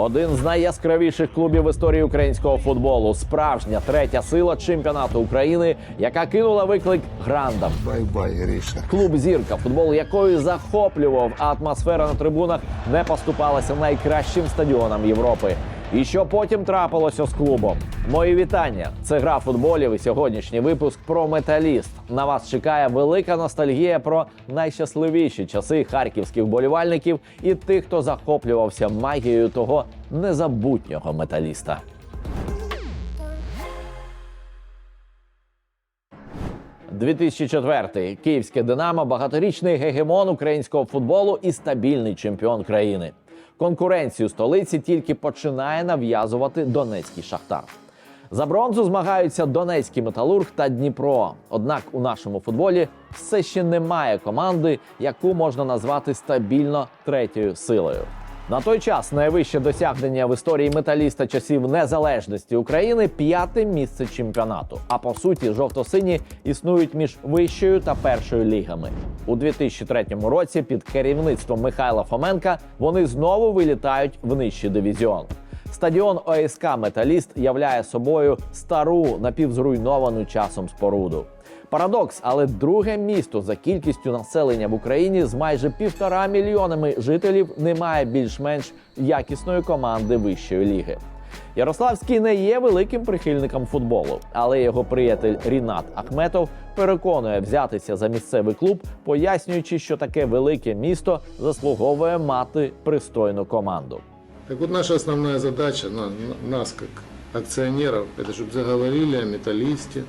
Один з найяскравіших клубів в історії українського футболу. Справжня третя сила чемпіонату України, яка кинула виклик грандам. Бай-бай, Гріша. Клуб зірка, футбол якої захоплював, а атмосфера на трибунах не поступалася найкращим стадіонам Європи. І що потім трапилося з клубом? Мої вітання. Це гра футболів і сьогоднішній випуск про металіст. На вас чекає велика ностальгія про найщасливіші часи харківських вболівальників і тих, хто захоплювався магією того незабутнього металіста. «2004. Київське Динамо багаторічний гегемон українського футболу і стабільний чемпіон країни. Конкуренцію столиці тільки починає нав'язувати Донецький Шахтар. За бронзу змагаються Донецький металург та Дніпро. Однак у нашому футболі все ще немає команди, яку можна назвати стабільно третьою силою. На той час найвище досягнення в історії металіста часів незалежності України п'яте місце чемпіонату. А по суті, жовто-сині існують між вищою та першою лігами. У 2003 році під керівництвом Михайла Фоменка вони знову вилітають в нижчий дивізіон. Стадіон ОСК Металіст являє собою стару напівзруйновану часом споруду. Парадокс, але друге місто за кількістю населення в Україні з майже півтора мільйонами жителів не має більш-менш якісної команди вищої ліги. Ярославський не є великим прихильником футболу, але його приятель Рінат Ахметов переконує взятися за місцевий клуб, пояснюючи, що таке велике місто заслуговує мати пристойну команду. Так вот наша основная задача, на- на- нас как акционеров, это чтобы заговорили о металлисте,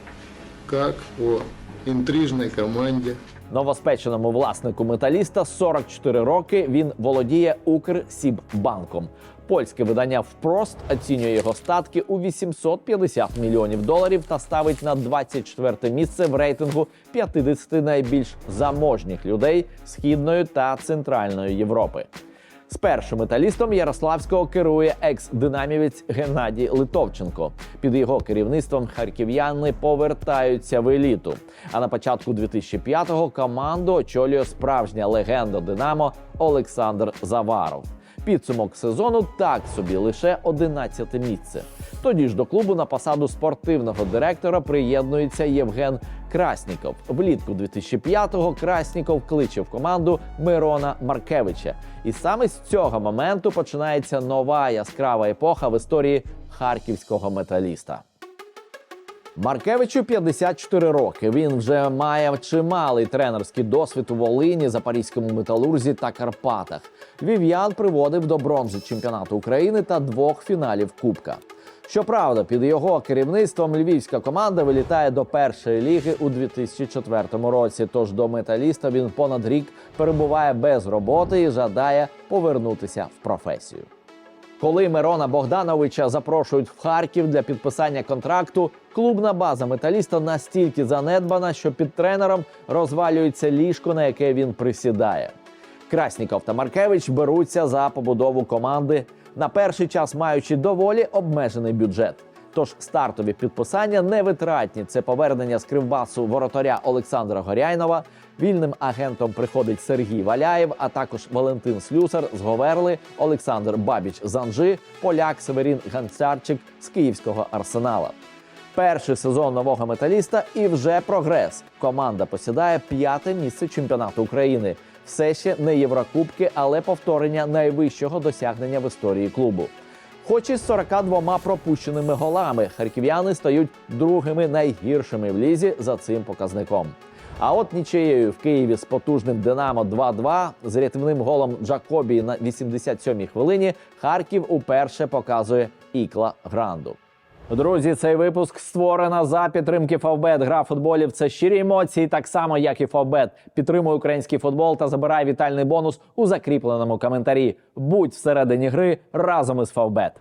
как о интрижной команде. Новоспеченому власнику металіста 44 роки. Він володіє Укрсіббанком. Польське видання «Впрост» оцінює його статки у 850 мільйонів доларів та ставить на 24 місце в рейтингу 50 найбільш заможніх людей східної та центральної Європи. Спершу металістом Ярославського керує екс-динамівець Геннадій Литовченко. Під його керівництвом харків'яни повертаються в еліту. А на початку 2005-го команду очолює справжня легенда Динамо Олександр Заваров. Підсумок сезону так собі лише 11 місце. Тоді ж до клубу на посаду спортивного директора приєднується Євген Красніков. Влітку 2005-го Красніков кличе в команду Мирона Маркевича. І саме з цього моменту починається нова яскрава епоха в історії харківського металіста. Маркевичу 54 роки. Він вже має чималий тренерський досвід у Волині, Запорізькому металурзі та Карпатах. Львів'ян приводив до бронзи чемпіонату України та двох фіналів Кубка. Щоправда, під його керівництвом львівська команда вилітає до першої ліги у 2004 році. Тож до металіста він понад рік перебуває без роботи і жадає повернутися в професію. Коли Мирона Богдановича запрошують в Харків для підписання контракту, клубна база металіста настільки занедбана, що під тренером розвалюється ліжко, на яке він присідає. Красніков та Маркевич беруться за побудову команди на перший час, маючи доволі обмежений бюджет. Тож стартові підписання невитратні. Це повернення з кривбасу воротаря Олександра Горяйнова. Вільним агентом приходить Сергій Валяєв, а також Валентин Слюсар з Говерли, Олександр Бабіч з Анжи, поляк Северін Ганцарчик з київського арсенала. Перший сезон нового металіста і вже прогрес. Команда посідає п'яте місце чемпіонату України. Все ще не Єврокубки, але повторення найвищого досягнення в історії клубу. Хоч із 42 пропущеними голами харків'яни стають другими найгіршими в лізі за цим показником. А от нічиєю в Києві з потужним Динамо 2-2 з рятівним голом Джакобі на 87-й хвилині Харків уперше показує ікла гранду. Друзі, цей випуск створено за підтримки Фавбет. Гра футболів це щирі емоції, так само як і Фавбет. Підтримуй український футбол та забирай вітальний бонус у закріпленому коментарі. Будь всередині гри разом із Фавбет.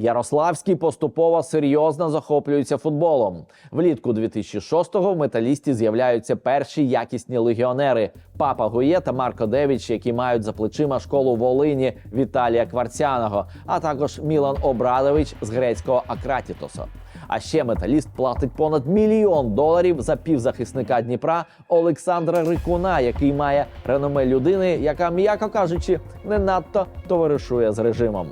Ярославський поступово серйозно захоплюється футболом. Влітку 2006-го в металісті з'являються перші якісні легіонери Папа Гує та Марко Девіч, які мають за плечима школу Волині Віталія Кварцяного, а також Мілан Обрадович з грецького Акратітоса. А ще металіст платить понад мільйон доларів за півзахисника Дніпра Олександра Рикуна, який має реноме людини, яка, м'яко кажучи, не надто товаришує з режимом.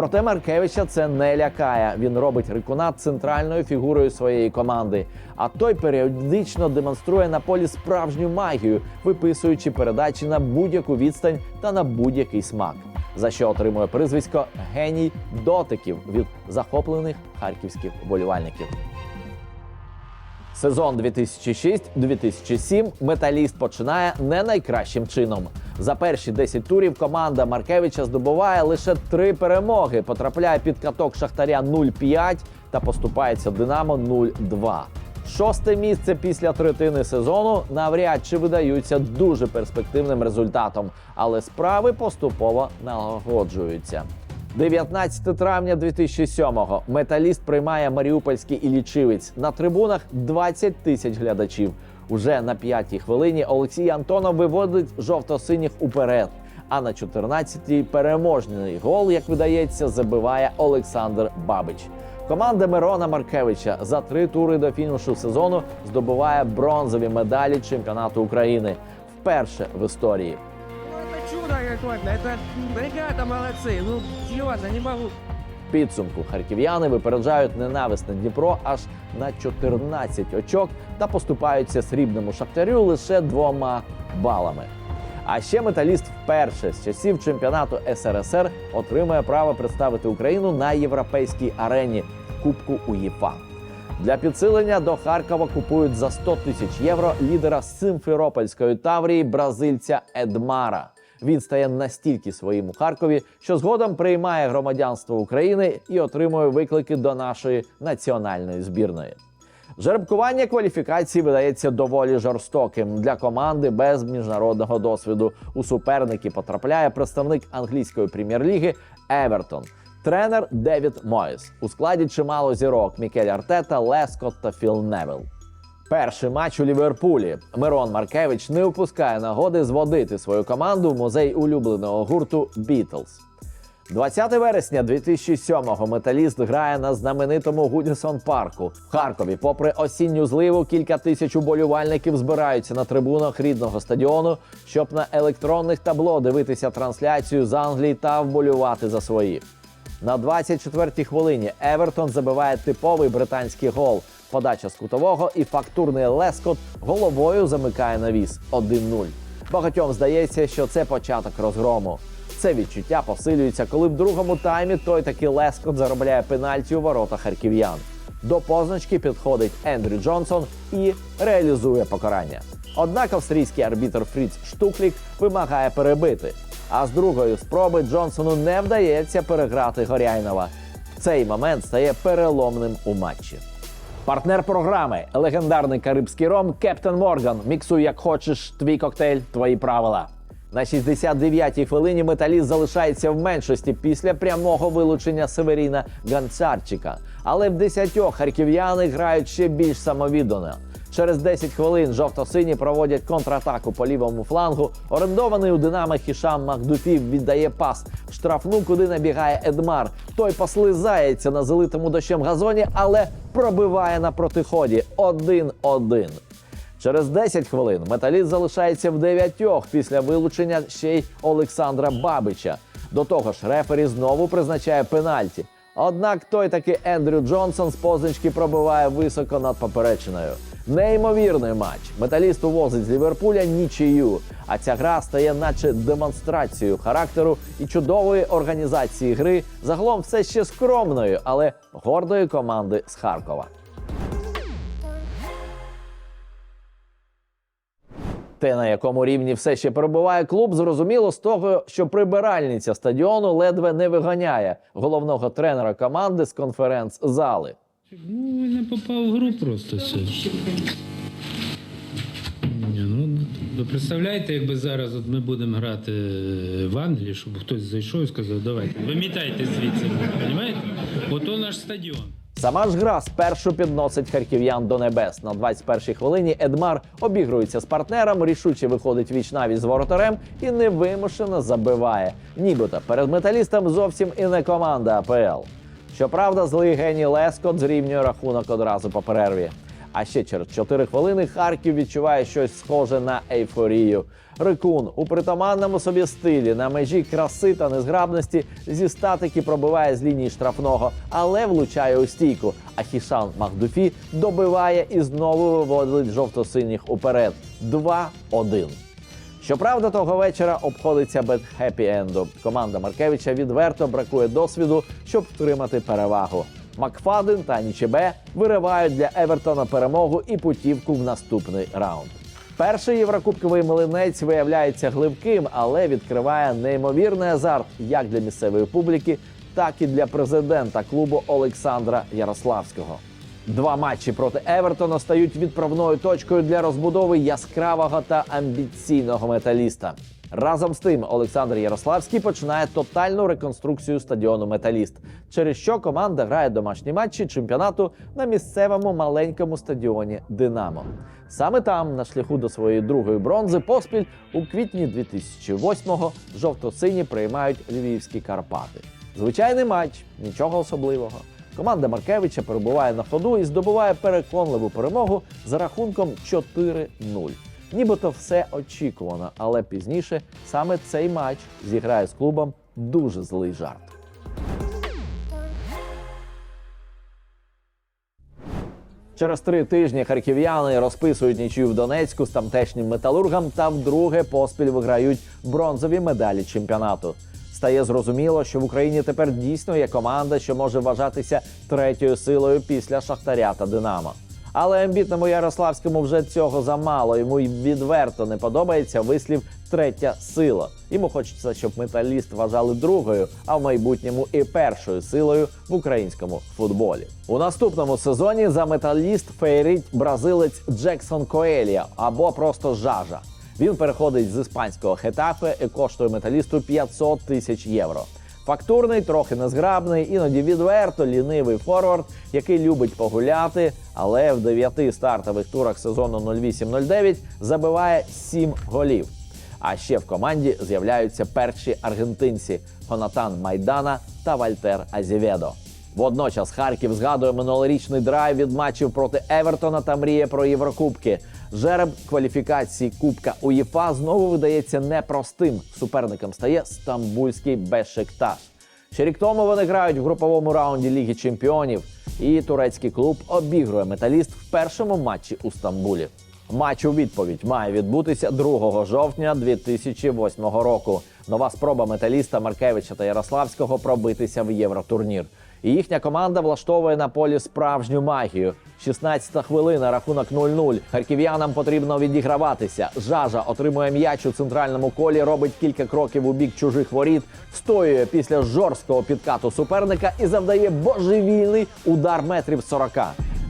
Проте Маркевича це не лякає. Він робить Рикуна центральною фігурою своєї команди. А той періодично демонструє на полі справжню магію, виписуючи передачі на будь-яку відстань та на будь-який смак. За що отримує прізвисько геній дотиків від захоплених харківських вболівальників. Сезон 2006-2007 металіст починає не найкращим чином. За перші 10 турів команда Маркевича здобуває лише три перемоги, потрапляє під каток Шахтаря 0-5 та поступається Динамо 0-2. Шосте місце після третини сезону навряд чи видаються дуже перспективним результатом, але справи поступово налагоджуються. 19 травня 2007-го металіст приймає Маріупольський Іллічівець. На трибунах 20 тисяч глядачів. Уже на п'ятій хвилині Олексій Антонов виводить жовто-синіх уперед. А на 14-й переможний гол, як видається, забиває Олександр Бабич. Команда Мирона Маркевича за три тури до фінішу сезону здобуває бронзові медалі чемпіонату України вперше в історії Ну, это чудо какое-то, это ребята молодцы, ну серьезно, не могу. В підсумку харків'яни випереджають ненависне Дніпро аж на 14 очок та поступаються срібному шахтарю лише двома балами. А ще металіст вперше з часів чемпіонату СРСР отримує право представити Україну на європейській арені в Кубку УЄФА. Для підсилення до Харкова купують за 100 тисяч євро лідера Симферопольської Таврії бразильця Едмара. Він стає настільки своїм у Харкові, що згодом приймає громадянство України і отримує виклики до нашої національної збірної. Жеребкування кваліфікації видається доволі жорстоким для команди без міжнародного досвіду. У суперники потрапляє представник англійської прем'єр-ліги Евертон. Тренер Девід Мойс у складі чимало зірок Мікель Артета, Лескот та Філ Невел. Перший матч у Ліверпулі. Мирон Маркевич не упускає нагоди зводити свою команду в музей улюбленого гурту Бітлз. 20 вересня 2007-го металіст грає на знаменитому Гудісон парку в Харкові. Попри осінню зливу, кілька тисяч уболівальників збираються на трибунах рідного стадіону, щоб на електронних табло дивитися трансляцію з Англії та вболювати за своїх. На 24-й хвилині Евертон забиває типовий британський гол. Подача з кутового і фактурний Лескот головою замикає навіс 1-0. Багатьом здається, що це початок розгрому. Це відчуття посилюється, коли в другому таймі той таки Лескот заробляє пенальті у ворота харків'ян. До позначки підходить Ендрю Джонсон і реалізує покарання. Однак австрійський арбітр Фріц Штуклік вимагає перебити. А з другої спроби Джонсону не вдається переграти Горяйнова. Цей момент стає переломним у матчі. Партнер програми легендарний карибський ром Кептен Морган. Міксуй як хочеш, твій коктейль, твої правила. На 69-й хвилині металіст залишається в меншості після прямого вилучення Северіна Ганцарчика. Але в десятьох харків'яни грають ще більш самовіддано. Через 10 хвилин жовто-сині проводять контратаку по лівому флангу. Орендований у Динамо Хішам Магдуфів віддає пас штрафну, куди набігає Едмар. Той послизається на залитому дощем газоні, але пробиває на протиході 1-1. Через 10 хвилин металіст залишається в дев'ятьох після вилучення ще й Олександра Бабича. До того ж, рефері знову призначає пенальті. Однак той таки Ендрю Джонсон з позначки пробиває високо над поперечиною. Неймовірний матч. Металіст увозить з Ліверпуля нічию. А ця гра стає наче демонстрацією характеру і чудової організації гри. Загалом все ще скромною, але гордої команди з Харкова. Те, на якому рівні все ще перебуває клуб, зрозуміло з того, що прибиральниця стадіону ледве не виганяє головного тренера команди з конференц-зали. Ну, не попав в гру просто все. Ні, ну, ви представляєте, якби зараз от ми будемо грати в Англії, щоб хтось зайшов і сказав, давайте, вимітайте звідси, розумієте? Ото наш стадіон. Сама ж гра спершу підносить харків'ян до небес. На 21-й хвилині Едмар обігрується з партнером, рішуче виходить віч навіть з воротарем і невимушено забиває. Нібито перед металістом зовсім і не команда АПЛ. Щоправда, злий геній Лескот зрівнює рахунок одразу по перерві. А ще через 4 хвилини Харків відчуває щось схоже на ейфорію. Рикун у притаманному собі стилі на межі краси та незграбності зі статики пробиває з лінії штрафного, але влучає у стійку. А Хішан Махдуфі добиває і знову виводить жовто-синіх уперед. 2-1. Щоправда, того вечора обходиться без хеппі-енду. Команда Маркевича відверто бракує досвіду, щоб втримати перевагу. Макфаден та Нічебе виривають для Евертона перемогу і путівку в наступний раунд. Перший єврокубковий млинець виявляється гливким, але відкриває неймовірний азарт як для місцевої публіки, так і для президента клубу Олександра Ярославського. Два матчі проти Евертона стають відправною точкою для розбудови яскравого та амбіційного металіста. Разом з тим, Олександр Ярославський починає тотальну реконструкцію стадіону Металіст, через що команда грає домашні матчі чемпіонату на місцевому маленькому стадіоні Динамо. Саме там, на шляху до своєї другої бронзи, поспіль у квітні 2008-го жовто-сині приймають львівські Карпати. Звичайний матч, нічого особливого. Команда Маркевича перебуває на ходу і здобуває переконливу перемогу за рахунком 4-0. Нібито все очікувано, але пізніше саме цей матч зіграє з клубом дуже злий жарт. Через три тижні харків'яни розписують нічию в Донецьку з тамтешнім металургом та вдруге поспіль виграють бронзові медалі чемпіонату. Стає зрозуміло, що в Україні тепер дійсно є команда, що може вважатися третьою силою після Шахтаря та Динамо. Але амбітному Ярославському вже цього замало. Йому й відверто не подобається вислів третя сила. Йому хочеться, щоб металіст вважали другою, а в майбутньому і першою силою в українському футболі. У наступному сезоні за металіст фейрить бразилець Джексон Коелія або просто Жажа. Він переходить з іспанського хетафе і коштує металісту 500 тисяч євро. Фактурний, трохи незграбний, іноді відверто лінивий форвард, який любить погуляти, але в дев'яти стартових турах сезону 08-09 забиває 7 голів. А ще в команді з'являються перші аргентинці Хонатан Майдана та Вальтер Азіведо. Водночас Харків згадує минулорічний драйв від матчів проти Евертона та мріє про Єврокубки. Жереб кваліфікації Кубка УЄФА знову видається непростим. Суперником стає стамбульський Бешикташ. Ще рік тому вони грають в груповому раунді Ліги Чемпіонів, і турецький клуб обігрує металіст в першому матчі у Стамбулі. Матч у відповідь має відбутися 2 жовтня 2008 року. Нова спроба металіста Маркевича та Ярославського пробитися в євротурнір. І їхня команда влаштовує на полі справжню магію. 16-та хвилина, рахунок 0-0. Харків'янам потрібно відіграватися. Жажа отримує м'яч у центральному колі, робить кілька кроків у бік чужих воріт, встоює після жорсткого підкату суперника і завдає божевільний удар метрів 40.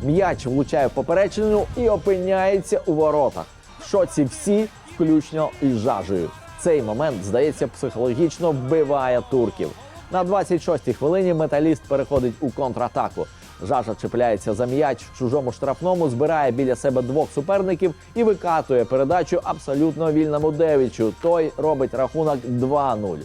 М'яч влучає в поперечину і опиняється у воротах. Шоці всі, включно із жажею. Цей момент, здається, психологічно вбиває турків. На 26-й хвилині металіст переходить у контратаку. Жажа чіпляється за м'яч в чужому штрафному, збирає біля себе двох суперників і викатує передачу абсолютно вільному Девічу. Той робить рахунок 2-0.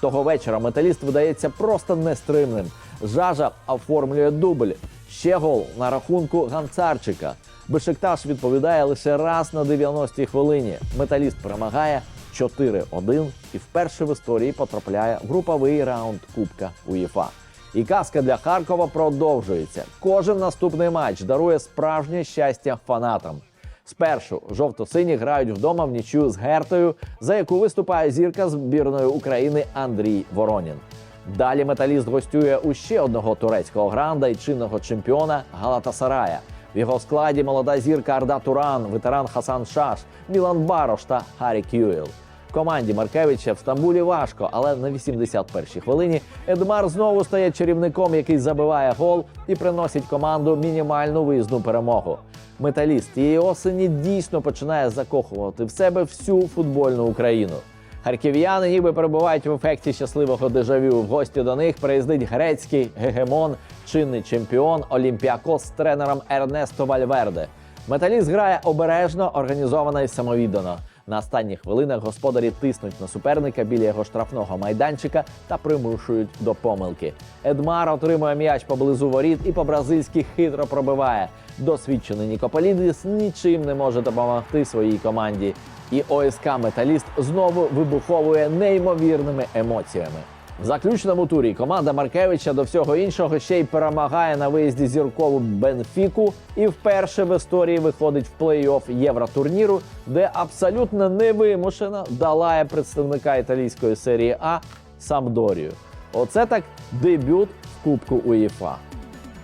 Того вечора металіст видається просто нестримним. Жажа оформлює дубль. Ще гол на рахунку Ганцарчика. Бешикташ відповідає лише раз на 90-й хвилині. Металіст перемагає 4-1 і вперше в історії потрапляє в груповий раунд Кубка УЄФА. І казка для Харкова продовжується. Кожен наступний матч дарує справжнє щастя фанатам. Спершу жовто-сині грають вдома в нічю з Гертою, за яку виступає зірка збірної України Андрій Воронін. Далі металіст гостює у ще одного турецького гранда і чинного чемпіона Галатасарая. В його складі молода зірка Арда Туран, ветеран Хасан Шаш, Мілан Барош та Харі Кюєл. Команді Маркевича в Стамбулі важко, але на 81-й хвилині Едмар знову стає чарівником, який забиває гол і приносить команду мінімальну виїзну перемогу. Металіст цієї осені дійсно починає закохувати в себе всю футбольну Україну. Харків'яни ніби перебувають в ефекті щасливого дежавю. В гості до них приїздить грецький гегемон, чинний чемпіон Олімпіакос з тренером Ернесто Вальверде. Металіст грає обережно, організовано і самовіддано. На останніх хвилинах господарі тиснуть на суперника біля його штрафного майданчика та примушують до помилки. Едмар отримує м'яч поблизу воріт і по-бразильськи хитро пробиває. Досвідчений Нікополідіс нічим не може допомогти своїй команді. І ОСК Металіст знову вибуховує неймовірними емоціями. В заключному турі команда Маркевича до всього іншого ще й перемагає на виїзді зіркову Бенфіку і вперше в історії виходить в плей-офф євротурніру, де абсолютно невимушено долає представника італійської серії А Самдорію. Оце так дебют в Кубку УЄФА.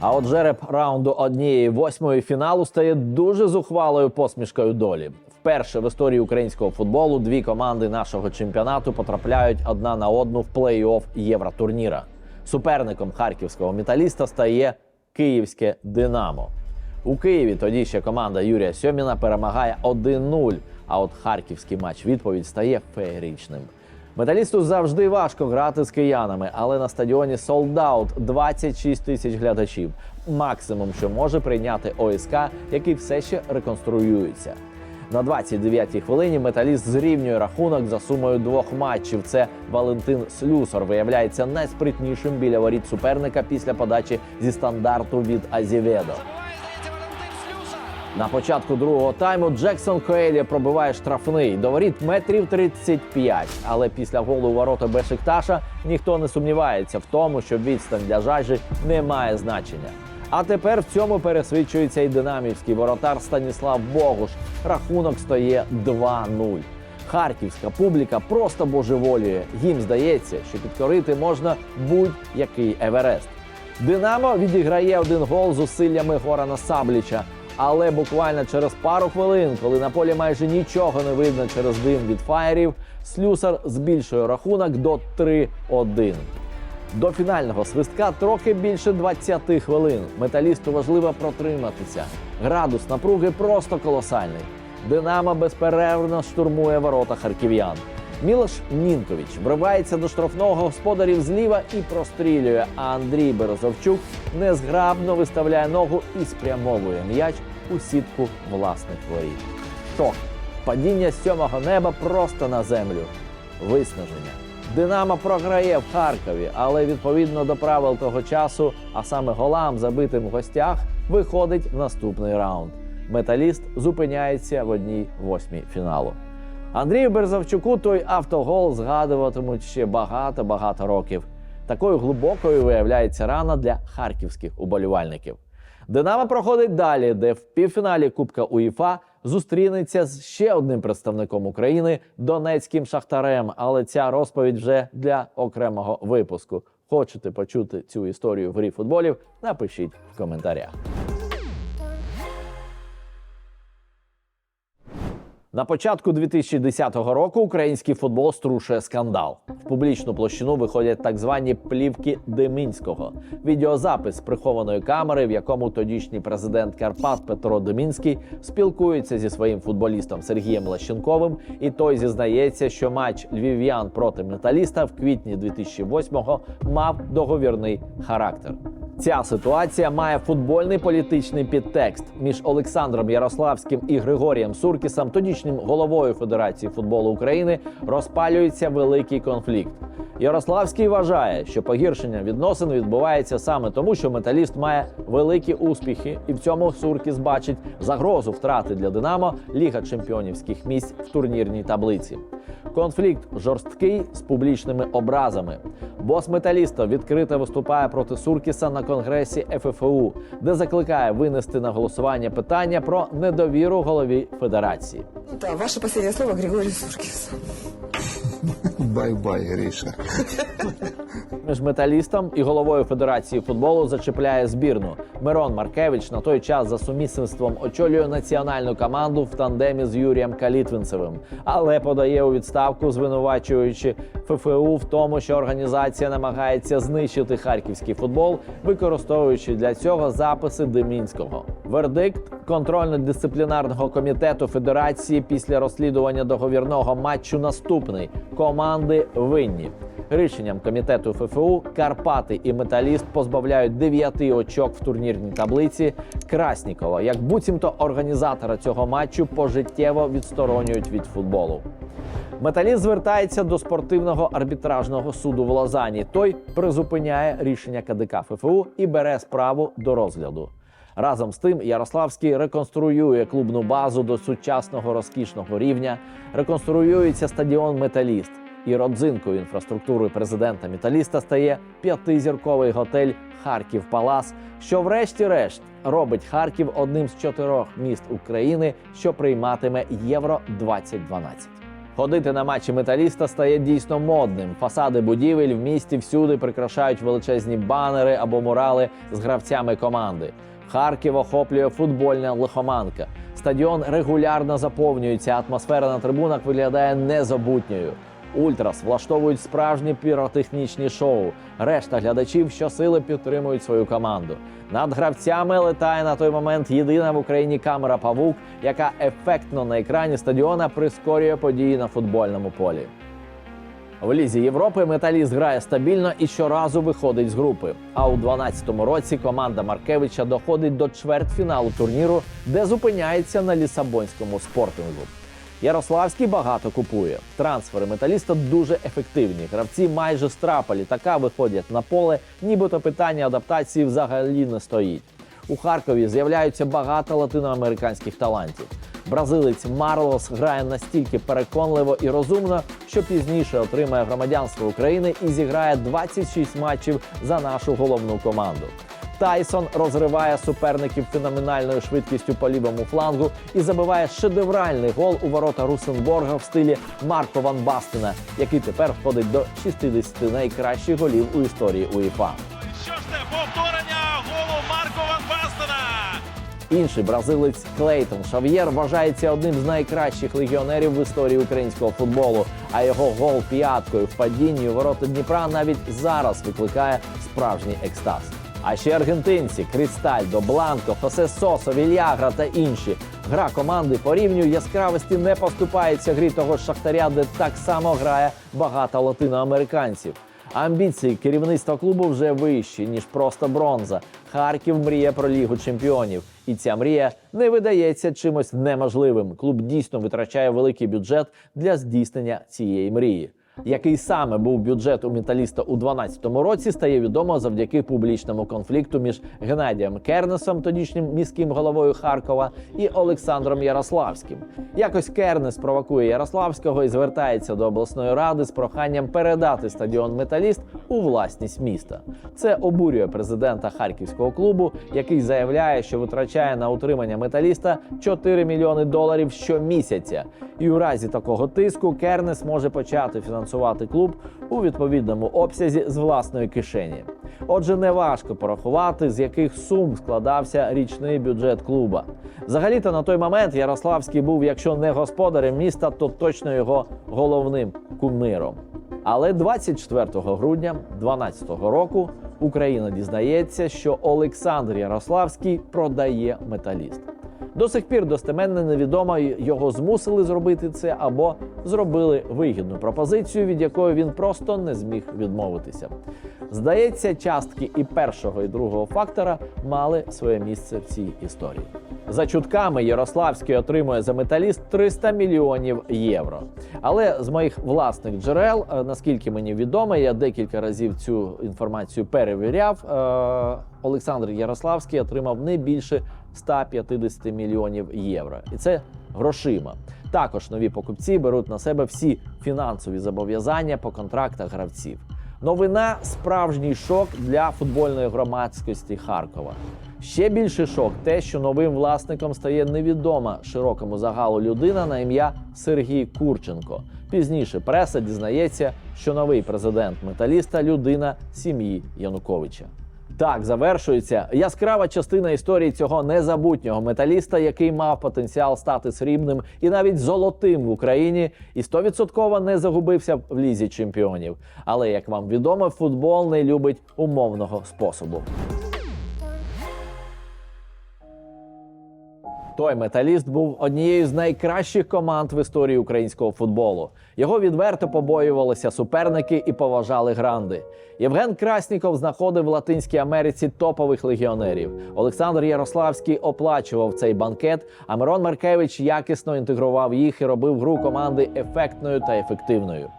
А от жереб раунду однієї восьмої фіналу стає дуже зухвалою посмішкою долі. Вперше в історії українського футболу дві команди нашого чемпіонату потрапляють одна на одну в плей-офф євротурніра. Суперником харківського металіста стає київське Динамо. У Києві тоді ще команда Юрія Сьоміна перемагає 1-0, а от харківський матч відповідь стає феєричним. Металісту завжди важко грати з киянами, але на стадіоні солдаут 26 тисяч глядачів. Максимум, що може прийняти ОСК, який все ще реконструюється. На 29-й хвилині металіст зрівнює рахунок за сумою двох матчів. Це Валентин Слюсар виявляється найспритнішим біля воріт суперника після подачі зі стандарту від Азіведо. На початку другого тайму Джексон Коелі пробиває штрафний до воріт метрів 35. Але після голу ворота Бешикташа ніхто не сумнівається в тому, що відстань для жажі не має значення. А тепер в цьому пересвідчується і динамівський воротар Станіслав Богуш. Рахунок стає 2-0. Харківська публіка просто божеволює. Їм здається, що підкорити можна будь-який Еверест. Динамо відіграє один гол зусиллями Горана Сабліча. Але буквально через пару хвилин, коли на полі майже нічого не видно через дим від фаєрів, слюсар збільшує рахунок до 3-1. До фінального свистка трохи більше 20 хвилин. Металісту важливо протриматися. Градус напруги просто колосальний. Динамо безперервно штурмує ворота харків'ян. Мілош Мінкович вривається до штрафного господарів зліва і прострілює. А Андрій Березовчук незграбно виставляє ногу і спрямовує м'яч у сітку власних воріт. Шок. Падіння сьомого неба просто на землю. Виснаження. Динамо програє в Харкові, але відповідно до правил того часу, а саме голам, забитим в гостях, виходить в наступний раунд. Металіст зупиняється в одній восьмій фіналу. Андрію Берзавчуку той автогол згадуватимуть ще багато-багато років. Такою глибокою виявляється рана для харківських уболівальників. Динамо проходить далі, де в півфіналі Кубка УЄФА зустрінеться з ще одним представником України Донецьким шахтарем. Але ця розповідь вже для окремого випуску. Хочете почути цю історію в грі футболів? Напишіть в коментарях. На початку 2010 року український футбол струшує скандал. В публічну площину виходять так звані плівки Демінського. Відеозапис прихованої камери, в якому тодішній президент Карпат Петро Демінський спілкується зі своїм футболістом Сергієм Лещенковим, і той зізнається, що матч львів'ян проти металіста в квітні 2008-го мав договірний характер. Ця ситуація має футбольний політичний підтекст між Олександром Ярославським і Григорієм Суркісом, тодішнім головою Федерації футболу України, розпалюється великий конфлікт. Ярославський вважає, що погіршення відносин відбувається саме тому, що металіст має великі успіхи, і в цьому Суркіс бачить загрозу втрати для Динамо Ліга чемпіонівських місць в турнірній таблиці. Конфлікт жорсткий з публічними образами. Бос металіста відкрито виступає проти Суркіса на конгресі ФФУ, де закликає винести на голосування питання про недовіру голові федерації. Да, ваше последнее слово Григорий Суркис. Бай-бай, Гриша. Між металістом і головою Федерації футболу зачіпляє збірну. Мирон Маркевич на той час за сумісництвом очолює національну команду в тандемі з Юрієм Калітвинцевим, але подає у відставку, звинувачуючи ФФУ в тому, що організація намагається знищити харківський футбол, використовуючи для цього записи Демінського. Вердикт контрольно-дисциплінарного комітету федерації після розслідування договірного матчу наступний: команди винні. Рішенням комітету ФФУ Карпати і Металіст позбавляють 9 очок в турнірній таблиці. Краснікова, як буцімто організатора цього матчу, пожиттєво відсторонюють від футболу. Металіст звертається до спортивного арбітражного суду в Лозані. Той призупиняє рішення КДК ФФУ і бере справу до розгляду. Разом з тим, Ярославський реконструює клубну базу до сучасного розкішного рівня, реконструюється стадіон Металіст. І родзинкою інфраструктури президента Металіста стає п'ятизірковий готель Харків Палас, що, врешті-решт, робить Харків одним з чотирьох міст України, що прийматиме Євро 2012. Ходити на матчі металіста стає дійсно модним. Фасади будівель в місті всюди прикрашають величезні банери або мурали з гравцями команди. Харків охоплює футбольна лихоманка. Стадіон регулярно заповнюється, атмосфера на трибунах виглядає незабутньою. Ультрас влаштовують справжні піротехнічні шоу. Решта глядачів щосили підтримують свою команду. Над гравцями летає на той момент єдина в Україні камера Павук, яка ефектно на екрані стадіона прискорює події на футбольному полі. В лізі Європи металіст грає стабільно і щоразу виходить з групи. А у 12-му році команда Маркевича доходить до чвертьфіналу турніру, де зупиняється на лісабонському спортингу. Ярославський багато купує. Трансфери металіста дуже ефективні. Гравці майже страпа літака виходять на поле, нібито питання адаптації взагалі не стоїть. У Харкові з'являються багато латиноамериканських талантів. Бразилець Марлос грає настільки переконливо і розумно, що пізніше отримає громадянство України і зіграє 26 матчів за нашу головну команду. Тайсон розриває суперників феноменальною швидкістю по лівому флангу і забиває шедевральний гол у ворота Русенборга в стилі Марко Ван Бастена, який тепер входить до 60 найкращих голів у історії УЄФА. Що ж це повторення голу Марко Ван Бастена? Інший бразилець Клейтон Шав'єр вважається одним з найкращих легіонерів в історії українського футболу. А його гол п'яткою в падінні у ворота Дніпра навіть зараз викликає справжній екстаз. А ще аргентинці Крістальдо, Бланко, Хосе Сосо, Вільягра та інші. Гра команди по рівню яскравості не поступається грі того шахтаря, де так само грає багато латиноамериканців. Амбіції керівництва клубу вже вищі, ніж просто бронза. Харків мріє про лігу чемпіонів, і ця мрія не видається чимось неможливим. Клуб дійсно витрачає великий бюджет для здійснення цієї мрії. Який саме був бюджет у металіста у 2012 році, стає відомо завдяки публічному конфлікту між Геннадієм Кернесом, тодішнім міським головою Харкова, і Олександром Ярославським. Якось Кернес провокує Ярославського і звертається до обласної ради з проханням передати стадіон Металіст у власність міста. Це обурює президента харківського клубу, який заявляє, що витрачає на утримання металіста 4 мільйони доларів щомісяця. І у разі такого тиску Кернес може почати фінансувати клуб у відповідному обсязі з власної кишені. Отже, неважко порахувати, з яких сум складався річний бюджет клуба. Взагалі-то на той момент Ярославський був, якщо не господарем міста, то точно його головним кумиром. Але 24 грудня 2012 року Україна дізнається, що Олександр Ярославський продає металіст. До сих пір достеменно невідомо, його змусили зробити це або зробили вигідну пропозицію, від якої він просто не зміг відмовитися. Здається, частки і першого, і другого фактора мали своє місце в цій історії. За чутками Ярославський отримує за металіст 300 мільйонів євро. Але з моїх власних джерел, е, наскільки мені відомо, я декілька разів цю інформацію перевіряв. Олександр Ярославський отримав не більше 150 мільйонів євро, і це грошима. Також нові покупці беруть на себе всі фінансові зобов'язання по контрактах гравців. Новина справжній шок для футбольної громадськості Харкова. Ще більший шок те, що новим власником стає невідома широкому загалу людина на ім'я Сергій Курченко. Пізніше преса дізнається, що новий президент металіста людина сім'ї Януковича. Так завершується яскрава частина історії цього незабутнього металіста, який мав потенціал стати срібним і навіть золотим в Україні, і стовідсотково не загубився в лізі чемпіонів. Але як вам відомо, футбол не любить умовного способу. Той металіст був однією з найкращих команд в історії українського футболу. Його відверто побоювалися суперники і поважали гранди. Євген Красніков знаходив в Латинській Америці топових легіонерів. Олександр Ярославський оплачував цей банкет. А Мирон Маркевич якісно інтегрував їх і робив гру команди ефектною та ефективною.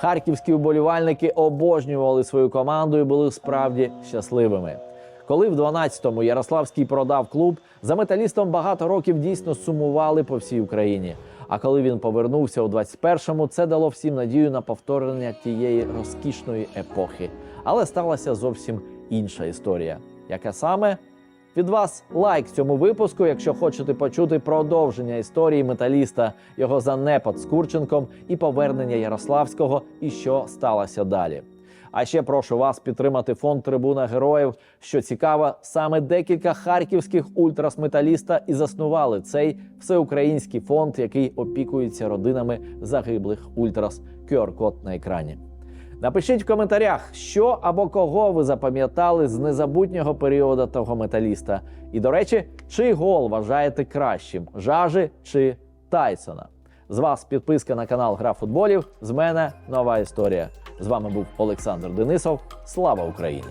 Харківські вболівальники обожнювали свою команду і були справді щасливими. Коли в 12-му Ярославський продав клуб, за металістом багато років дійсно сумували по всій Україні. А коли він повернувся у 21-му, це дало всім надію на повторення тієї розкішної епохи. Але сталася зовсім інша історія. Яка саме? Від вас лайк цьому випуску, якщо хочете почути продовження історії металіста, його занепад з Курченком і повернення Ярославського, і що сталося далі. А ще прошу вас підтримати фонд Трибуна Героїв. Що цікаво, саме декілька харківських ультрас металіста і заснували цей всеукраїнський фонд, який опікується родинами загиблих ультрас. QR-код на екрані. Напишіть в коментарях, що або кого ви запам'ятали з незабутнього періоду того металіста. І, до речі, чий гол вважаєте кращим жажи чи Тайсона? З вас підписка на канал Гра футболів. З мене нова історія. З вами був Олександр Денисов. Слава Україні!